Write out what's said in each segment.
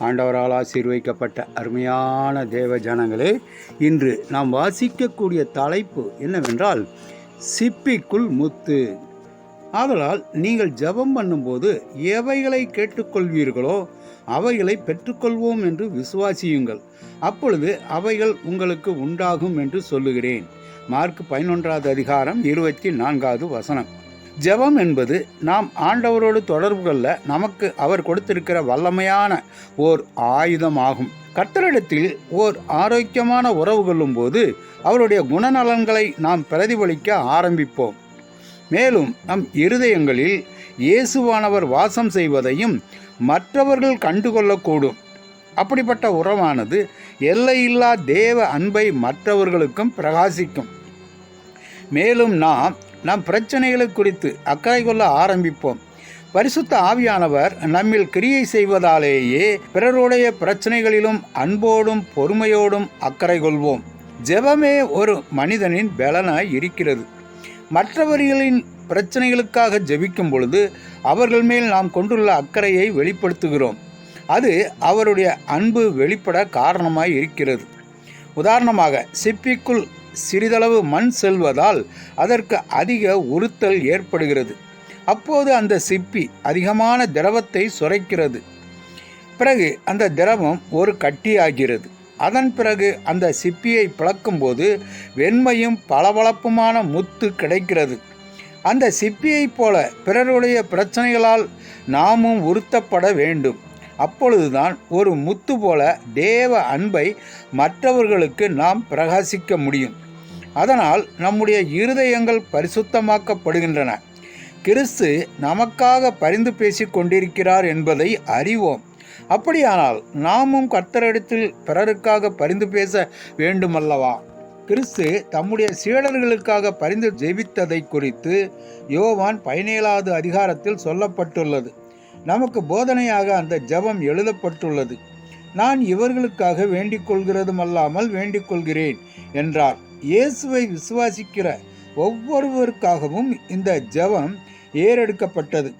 ஆண்டவரால் ஆசீர்வதிக்கப்பட்ட அருமையான தேவ ஜனங்களே இன்று நாம் வாசிக்கக்கூடிய தலைப்பு என்னவென்றால் சிப்பிக்குள் முத்து. ஆதலால் நீங்கள் ஜெபம் பண்ணும்போது எவைகளை கேட்டுக்கொள்வீர்களோ அவைகளை பெற்றுக்கொள்வோம் என்று விசுவாசியுங்கள். அப்பொழுது அவைகள் உங்களுக்கு உண்டாகும் என்று சொல்லுகிறேன். மார்க் பதினொன்றாவது அதிகாரம் இருபத்தி நான்காவது வசனம். ஜெபம் என்பது நாம் ஆண்டவரோடு தொடர்பு கொள்ள நமக்கு அவர் கொடுத்திருக்கிற வல்லமையான ஓர் ஆயுதமாகும். கர்த்தரிடத்தில் ஓர் ஆரோக்கியமான உறவு கொள்ளும்போது அவருடைய குணநலன்களை நாம் பிரதிபலிக்க ஆரம்பிப்போம். மேலும் நம் இருதயங்களில் இயேசுவானவர் வாசம் செய்வதையும் மற்றவர்கள் கண்டுகொள்ளக்கூடும். அப்படிப்பட்ட உறவானது எல்லையில்லா தேவ அன்பை மற்றவர்களுக்கும் பிரகாசிக்கும். மேலும் நாம் நம் பிரச்சனைகளை குறித்து அக்கறை கொள்ள ஆரம்பிப்போம். பரிசுத்த ஆவியானவர் நம்மில் கிரியை செய்வதாலேயே பிறருடைய பிரச்சனைகளிலும் அன்போடும் பொறுமையோடும் அக்கறை கொள்வோம். ஜெபமே ஒரு மனிதனின் பலனாய் இருக்கிறது. மற்றவர்களின் பிரச்சனைகளுக்காக ஜெபிக்கும் பொழுது அவர்கள் மேல் நாம் கொண்டுள்ள அக்கறையை வெளிப்படுத்துகிறோம். அது அவருடைய அன்பு வெளிப்பட காரணமாய் இருக்கிறது. உதாரணமாக சிப்பிக்குள் சிறிதளவு மண் செல்வதால் அதற்கு அதிக உறுத்தல் ஏற்படுகிறது. அப்போது அந்த சிப்பி அதிகமான திரவத்தை சுரைக்கிறது. பிறகு அந்த திரவம் ஒரு கட்டியாகிறது. அதன் பிறகு அந்த சிப்பியை பிளக்கும்போது வெண்மையும் பளபளப்புமான முத்து கிடைக்கிறது. அந்த சிப்பியைப் போல பிறருடைய பிரச்சனைகளால் நாமும் உறுத்தப்பட வேண்டும். அப்பொழுதுதான் ஒரு முத்து போல தேவ அன்பை மற்றவர்களுக்கு நாம் பிரகாசிக்க முடியும். அதனால் நம்முடைய இருதயங்கள் பரிசுத்தமாக்கப்படுகின்றன. கிறிஸ்து நமக்காக பரிந்து பேசி கொண்டிருக்கிறார் என்பதை அறிவோம். அப்படியானால் நாமும் கர்த்தரிடத்தில் பிறருக்காக பரிந்து பேச வேண்டுமல்லவா? கிறிஸ்து தம்முடைய சீடர்களுக்காக பரிந்து ஜெபித்ததை குறித்து யோவான் பதினேழாவது அதிகாரத்தில் சொல்லப்பட்டுள்ளது. நமக்கு போதனையாக அந்த ஜெபம் எழுதப்பட்டுள்ளது. நான் இவர்களுக்காக வேண்டிக் கொள்கிறதும் அல்லாமல் வேண்டிக் கொள்கிறேன் என்றார். இயேசுவை விசுவாசிக்கிற ஒவ்வொருவருக்காகவும் இந்த ஜெபம் ஏறெடுக்கப்பட்டது.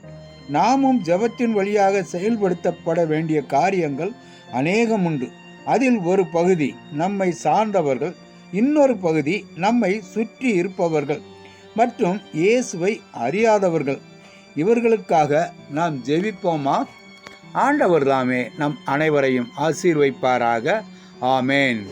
நாமும் ஜெபத்தின் வழியாக செயல்படுத்தப்பட வேண்டிய காரியங்கள் அநேகம் உண்டு. அதில் ஒரு பகுதி நம்மை சார்ந்தவர்கள் இன்னொரு பகுதி நம்மை சுற்றி இருப்பவர்கள் மற்றும் இயேசுவை அறியாதவர்கள். இவர்களுக்காக நாம் ஜெபிப்போமா? ஆண்டவர் தாமே நம் அனைவரையும் ஆசீர்வைப்பாராக. ஆமேன்.